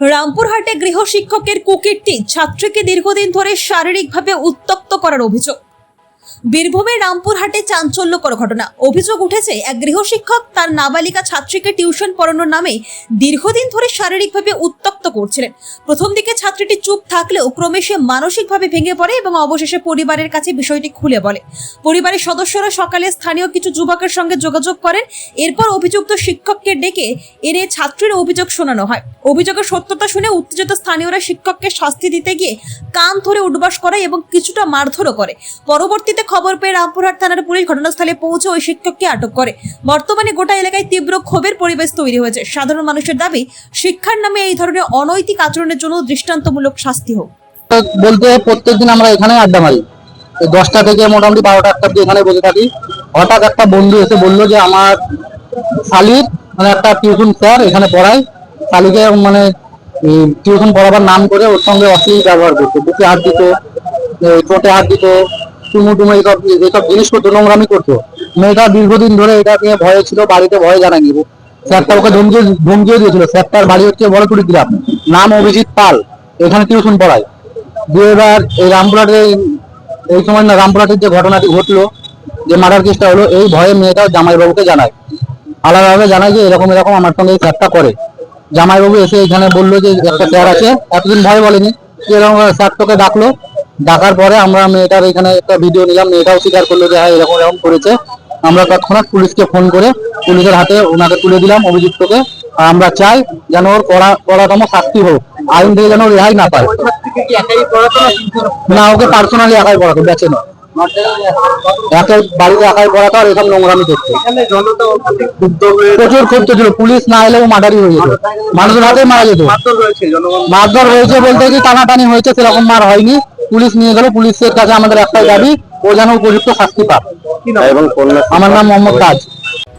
রামপুরহাটে গৃহ শিক্ষকের কুকিরটি ছাত্রীকে দীর্ঘদিন ধরে শারীরিকভাবে উত্তক্ত করার অভিযোগ। বীরভূমের রামপুরহাটে চাঞ্চল্যকর ঘটনা। অভিযোগ উঠেছে, এক গৃহশিক্ষক তার নাবালিকা ছাত্রীকে টিউশন পড়ানোর নামে দীর্ঘদিন ধরে শারীরিকভাবে উত্তক্ত করছিলেন। প্রথম দিকে ছাত্রীটি চুপ থাকলেও ক্রমে সে মানসিকভাবে ভেঙে পড়ে এবং অবশেষে পরিবারের কাছে বিষয়টি খুলে বলে। পরিবারের সদস্যরা সকালে স্থানীয় কিছু যুবকের সঙ্গে যোগাযোগ করেন। এরপর অভিযুক্ত শিক্ষককে ডেকে এনে ছাত্রীর অভিযোগ শোনানো হয়। অভিযোগের সত্যতা শুনে উত্তেজিত স্থানীয়রা শিক্ষককে শাস্তি দিতে গিয়ে কান ধরে উঠবাস করে এবং কিছুটা মারধরও করে। পরবর্তীতে খবর পেয়ে রামপুরহাট থানার পুলিশ ঘটনাস্থলে পৌঁছে ওই শিক্ষককে আটক করে। বর্তমানে গোটা এলাকায় তীব্র ক্ষোভের পরিবেশ তৈরি হয়েছে। সাধারণ মানুষের দাবি, শিক্ষার নামে এই ধরনের অনৈতিক আচরণের জন্য দৃষ্টান্তমূলক শাস্তি হোক। বলতে প্রত্যেকদিন আমরা এখানে আড্ডা মারি। দশটা থেকে মোটামুটি বারোটা একটা এখানে বসে থাকি। হঠাৎ একটা বন্ধু এসে বলল যে, আমার শালির মানে একটা টিউশন স্যার এখানে পড়ায়। শালিকে মানে টিউশন পড়াবার নাম করে ওর সঙ্গে অশ্লীল ব্যবহার করতো। বুকে হাত দিত ঠোঁটে হাত দিত টুমু টুমু এইসব এইসব জিনিস করতো নোংরামি করতো। মেয়েটা দীর্ঘদিন ধরে এটা নিয়ে ভয়ে ছিল, বাড়িতে ভয়ে জানায়নি স্যারটা ওকে ধমকিয়ে ধমকিয়ে দিয়েছিল। স্যারটার বাড়ি হচ্ছে বড়টুরি গ্রাম। নাম অভিজিৎ পাল। এখানে টিউশন পড়ায়। দিয়ে এবার এই রামপুরহাটে এই সময় না রামপুরহাটের যে ঘটনাটি ঘটলো, যে মার্ডার কেসটা হলো, এই ভয়ে মেয়েটা জামাইবাবুকে জানায়। আলাদাভাবে জানায় যে এরকম এরকম আমার সঙ্গে এই স্যারটা করে। জামাইবাবু এসে এখানে বলল যে একটা স্যার আছে। এতদিন ভয় বলেনি। এরকম স্যার তোকে ডাকলো। ডাকার পরে আমরা মেয়েটার এখানে একটা ভিডিও নিলাম। মেয়েটাও স্বীকার করল যে হ্যাঁ এরকম এরকম করেছে। আমরা তৎক্ষণাৎ পুলিশকে ফোন করে পুলিশের হাতে ওনাকে তুলে দিলাম অভিযুক্তকে। আমরা চাই যেন ওর কড়া কড়াতম শাস্তি হোক। আইন থেকে যেন রেহাই না পায়। না ওকে পার্সোনালি একাই পড়াতো বেঁচে না। একাই বাড়িতে একাই পড়াতো আর এসব নোংরামি করতো। প্রচুর ক্ষুব্ধ ছিল পুলিশ না এলেও মার্ডারি হয়ে যেত। মানুষের হাতে মারা যেত। মারধর হয়েছে বলতে কি টানাটানি হয়েছে সেরকম মার হয়নি। পুলিশ নিয়ে গেল পুলিশের কাছে আমাদের একটাই দাবি ও যেন উপযুক্ত শাস্তি পাক। এবং আমার নাম মোহাম্মদ তাজ।